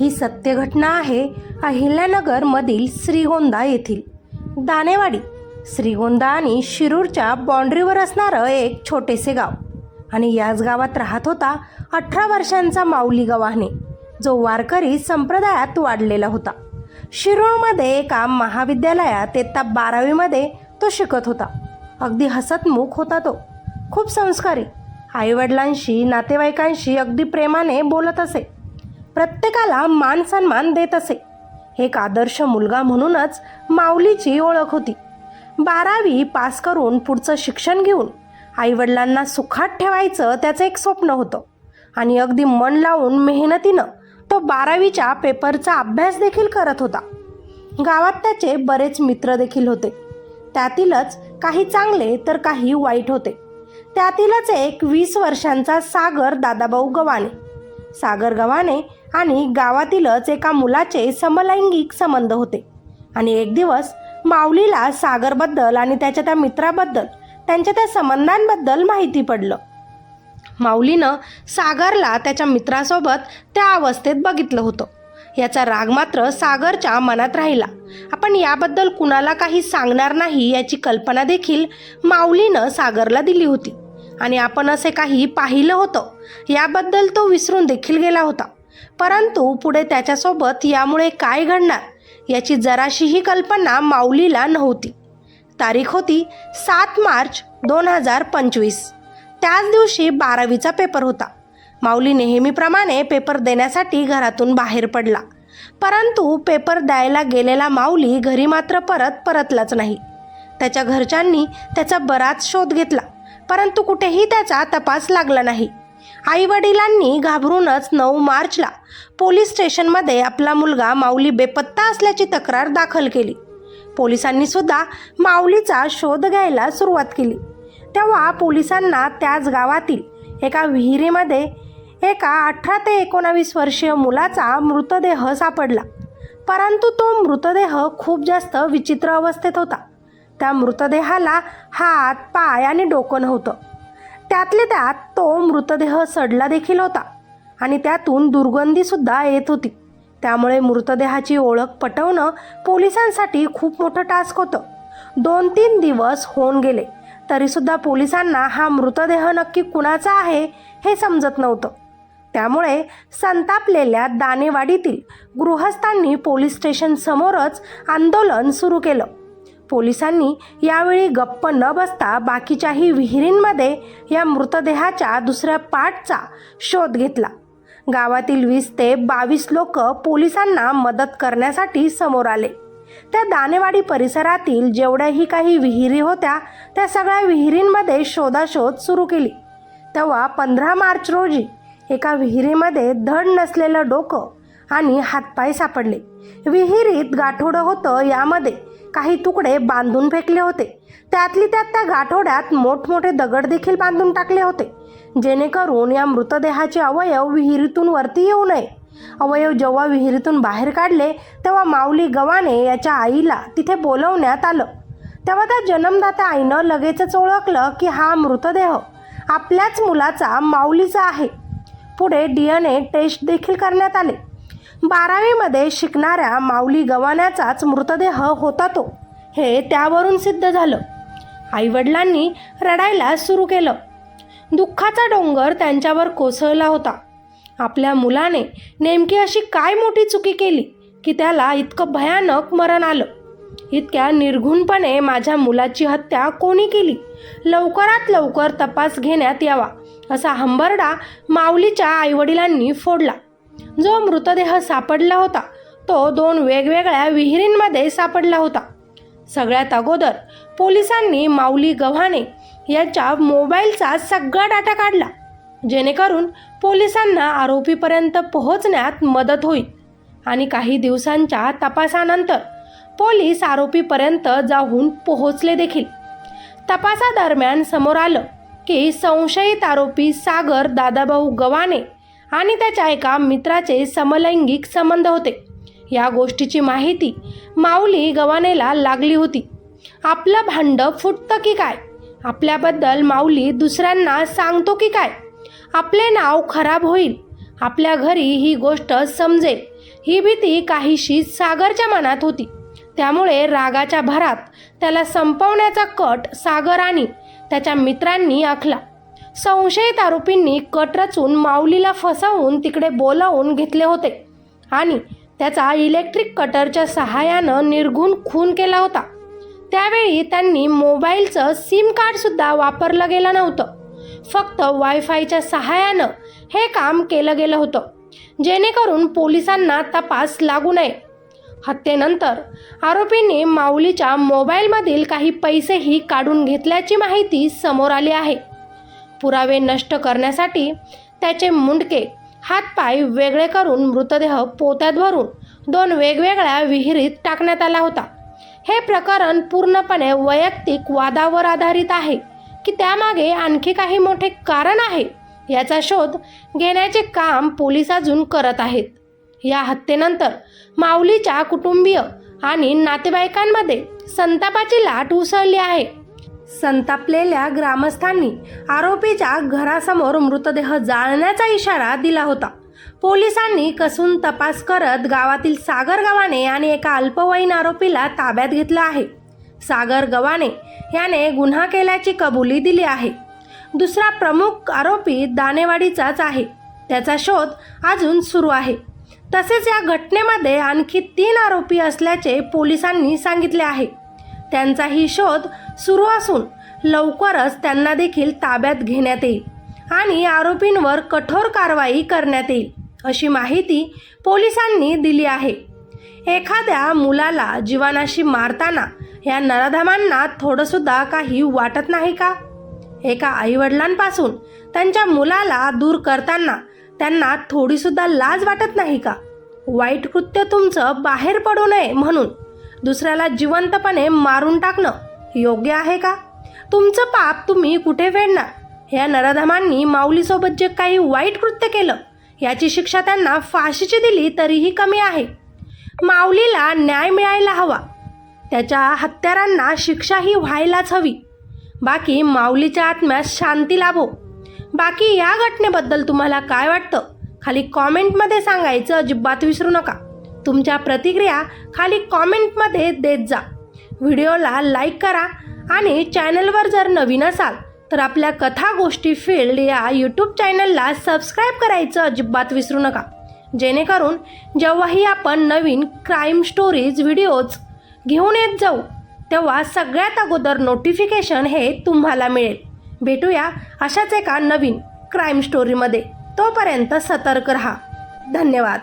ही सत्यघटना आहे अहिल्यानगरमधील श्रीगोंदा येथील. दानेवाडी श्रीगोंदा आणि शिरूरच्या बाँड्रीवर असणारं एक छोटेसे गाव. आणि याच गावात राहत होता अठरा वर्षांचा माऊली गवाहने जो वारकरी संप्रदायात वाढलेला होता. शिरूरमध्ये एका महाविद्यालयात इयत्ता बारावीमध्ये तो शिकत होता. अगदी हसतमुख होता तो. खूप संस्कारी. आईवडिलांशी नातेवाईकांशी अगदी प्रेमाने बोलत असे. प्रत्येकाला मान सन्मान देत असे. एक आदर्श मुलगा म्हणूनच माऊलीची ओळख होती. बारावी पास करून पुढचं शिक्षण घेऊन आईवडिलांना सुखात ठेवायचं त्याचं एक स्वप्न होतं. आणि अगदी मन लावून मेहनतीनं तो बारावीच्या पेपरचा अभ्यास देखील करत होता. गावात त्याचे बरेच मित्र देखील होते. त्यातीलच काही चांगले तर काही वाईट होते. त्यातीलच एक वीस वर्षांचा सागर दादाभाऊ गव्हाणे. सागर गव्हाणे आणि गावातीलच एका मुलाचे समलैंगिक संबंध होते. आणि एक दिवस माऊलीला सागरबद्दल आणि त्याच्या त्या मित्राबद्दल त्यांच्या त्या संबंधांबद्दल माहिती पडलं. माऊलीनं सागरला त्याच्या मित्रासोबत त्या अवस्थेत बघितलं होतं. याचा राग मात्र सागरच्या मनात राहिला. आपण याबद्दल कुणाला काही सांगणार नाही याची कल्पना देखील माऊलीनं सागरला दिली होती. आणि आपण असे काही पाहिलं होतं याबद्दल तो विसरून देखील गेला होता. परंतु पुढे त्याच्यासोबत यामुळे काय घडणार याची जराशीही कल्पना माऊलीला नव्हती. तारीख होती सात मार्च दोन हजार पंचवीस. त्याच दिवशी बारावीचा पेपर होता. माऊली नेहमीप्रमाणे पेपर देण्यासाठी घरातून बाहेर पडला. परंतु पेपर द्यायला गेलेला माऊली घरी मात्र परत परतलाच नाही. त्याच्या घरच्यांनी त्याचा बराच शोध घेतला परंतु कुठेही त्याचा तपास लागला नाही. आई वडिलांनी घाबरूनच नऊ मार्चला पोलीस स्टेशनमध्ये आपला मुलगा माऊली बेपत्ता असल्याची तक्रार दाखल केली. पोलिसांनी सुद्धा माऊलीचा शोध घ्यायला सुरुवात केली. तेव्हा पोलिसांना त्याच गावातील एका विहिरीमध्ये एका अठरा ते एकोणावीस वर्षीय मुलाचा मृतदेह सापडला. परंतु तो मृतदेह खूप जास्त विचित्र अवस्थेत होता. त्या मृतदेहाला हात पाय आणि डोकं नव्हतं. त्यातले त्यात तो मृतदेह सडला देखील होता आणि त्यातून दुर्गंधीसुद्धा येत होती. त्यामुळे मृतदेहाची ओळख पटवणं पोलिसांसाठी खूप मोठं टास्क होतं. दोन तीन दिवस होऊन गेले तरीसुद्धा पोलिसांना हा मृतदेह नक्की कुणाचा आहे हे समजत नव्हतं. त्यामुळे संतापलेल्या दानेवाडीतील गृहस्थांनी पोलीस स्टेशनसमोरच आंदोलन सुरू केलं. पोलिसांनी यावेळी गप्प न बसता बाकीच्याही विहिरींमध्ये या मृतदेहाच्या दुसऱ्या पाठचा शोध घेतला. गावातील वीस ते बावीस लोक पोलिसांना मदत करण्यासाठी समोर आले. त्या दानेवाडी परिसरातील जेवढ्याही काही विहिरी होत्या त्या सगळ्या विहिरींमध्ये शोधाशोध सुरू केली. तेव्हा पंधरा मार्च रोजी एका विहिरीमध्ये धड नसलेलं डोकं आणि हातपाय सापडले. विहिरीत गाठोडं होतं यामध्ये. काही तुकडे बांधून फेकले होते. त्यातली त्यात त्या गाठोड्यात मोठमोठे दगड देखील बांधून टाकले होते. जेणेकरून या मृतदेहाचे अवयव विहिरीतून वरती येऊ नये. अवयव जेव्हा विहिरीतून बाहेर काढले तेव्हा माऊली गव्हाणे याच्या आईला तिथे बोलवण्यात आलं. तेव्हा त्या जन्मदात्या आईनं लगेचच ओळखलं की हा मृतदेह आपल्याच मुलाचा माऊलीचा आहे. पुढे डी एन ए टेस्ट देखील करण्यात आले. बारावीमध्ये शिकणाऱ्या माऊली गव्हाण्याचाच मृतदेह होता तो. हे त्यावरून सिद्ध झालं. आईवडिलांनी रडायला सुरू केलं. दुःखाचा डोंगर त्यांच्यावर कोसळला होता. आपल्या मुलाने नेमकी अशी काय मोठी चुकी केली की त्याला इतकं भयानक मरण आलं? इतक्या निर्घुणपणे माझ्या मुलाची हत्या कोणी केली? लवकरात लवकर तपास घेण्यात यावा असा हंबरडा माऊलीच्या आईवडिलांनी फोडला. जो मृतदेह सापडला होता तो दोन वेगवेगळ्या विहिरींमध्ये सापडला होता. सगळ्यात अगोदर पोलिसांनी माऊली गव्हाणे याच्या मोबाईलचा सगळा डाटा काढला जेणेकरून पोलिसांना आरोपीपर्यंत पोहोचण्यात मदत होईल. आणि काही दिवसांच्या तपासानंतर पोलीस आरोपीपर्यंत जाऊन पोहोचले देखील. तपासादरम्यान समोर आलं की संशयित आरोपी सागर दादाभाऊ गव्हाणे आणि त्याच्या एका मित्राचे समलैंगिक संबंध होते. या गोष्टीची माहिती माऊली गवानेला लागली होती. आपलं भांडं फुटतं की काय? आपल्याबद्दल माऊली दुसऱ्यांना सांगतो की काय? आपले नाव खराब होईल. आपल्या घरी ही गोष्ट समजेल. ही भीती काहीशी सागरच्या मनात होती. त्यामुळे रागाच्या भरात त्याला संपवण्याचा कट सागर आणि त्याच्या मित्रांनी आखला. संशयित आरोपींनी कट रचून माऊलीला फसवून तिकडे बोलावून घेतले होते. आणि त्याचा इलेक्ट्रिक कटरच्या सहाय्यानं निर्घुण खून केला होता. त्यावेळी त्यांनी मोबाईलचं सिम कार्डसुद्धा वापरलं गेलं नव्हतं. फक्त वायफायच्या सहाय्यानं हे काम केलं गेलं होतं. जेणेकरून पोलिसांना तपास लागू नये. हत्येनंतर आरोपींनी माऊलीच्या मोबाईलमधील काही पैसेही काढून घेतल्याची माहिती समोर आली आहे. पुरावे नष्ट करण्यासाठी त्याचे मुंडके हातपाय वेगळे करून मृतदेह पोत्यात भरून दोन वेगवेगळ्या विहिरीत टाकण्यात आला होता. हे प्रकरण पूर्णपणे वैयक्तिक वादावर आधारित आहे की त्यामागे आणखी काही मोठे कारण आहे याचा शोध घेण्याचे काम पोलीस अजून करत आहेत. या हत्येनंतर माऊलीच्या कुटुंबीय आणि नातेवाईकांमध्ये संतापाची लाट उसळली आहे. संतापलेल्या ग्रामस्थांनी आरोपीच्या घरासमोर मृतदेह जाळण्याचा इशारा दिला होता. पोलिसांनी कसून तपास करत गावातील सागर गव्हाणे आणि एका अल्पवयीन आरोपीला ताब्यात घेतलं आहे. सागर गव्हाणे याने गुन्हा केल्याची कबुली दिली आहे. दुसरा प्रमुख आरोपी दानेवाडीचाच आहे. त्याचा शोध अजून सुरू आहे. तसेच या घटनेमध्ये आणखी तीन आरोपी असल्याचे पोलिसांनी सांगितले आहे. त्यांचाही शोध सुरू असून लवकरच त्यांना देखील ताब्यात घेण्यात येईल आणि आरोपींवर कठोर कारवाई करण्यात येईल अशी माहिती पोलिसांनी दिली आहे. एखाद्या मुलाला जीवानाशी मारताना या नराधमांना थोडंसुद्धा काही वाटत नाही का? एका आईवडिलांपासून त्यांच्या मुलाला दूर करताना त्यांना थोडीसुद्धा लाज वाटत नाही का? वाईट कृत्य तुमचं बाहेर पडू नये म्हणून दुसऱ्याला जिवंतपणे मारून टाकणं योग्य आहे का? तुमचं पाप तुम्ही कुठे फेडणार? या नराधमांनी माऊलीसोबत जे काही वाईट कृत्य केलं याची शिक्षा त्यांना फाशीची दिली तरीही कमी आहे. माऊलीला न्याय मिळायला हवा. त्याच्या हत्यारांना शिक्षाही व्हायलाच हवी. बाकी माऊलीच्या आत्म्यास शांती लाभो. बाकी या घटनेबद्दल तुम्हाला काय वाटतं? खाली कॉमेंटमध्ये सांगायचं अजिबात विसरू नका. तुमच्या प्रतिक्रिया खाली कॉमेंटमध्ये देत जा. व्हिडिओला लाईक करा आणि चॅनलवर जर नवीन असाल तर आपल्या कथा गोष्टी फील्ड या यूट्यूब चॅनलला सबस्क्राईब करायचं अजिबात विसरू नका. जेणेकरून जेव्हाही आपण नवीन क्राईम स्टोरीज व्हिडिओज घेऊन येत जाऊ तेव्हा सगळ्यात अगोदर नोटिफिकेशन हे तुम्हाला मिळेल. भेटूया अशाच एका नवीन क्राईम स्टोरीमध्ये तोपर्यंत सतर्क रहा. धन्यवाद.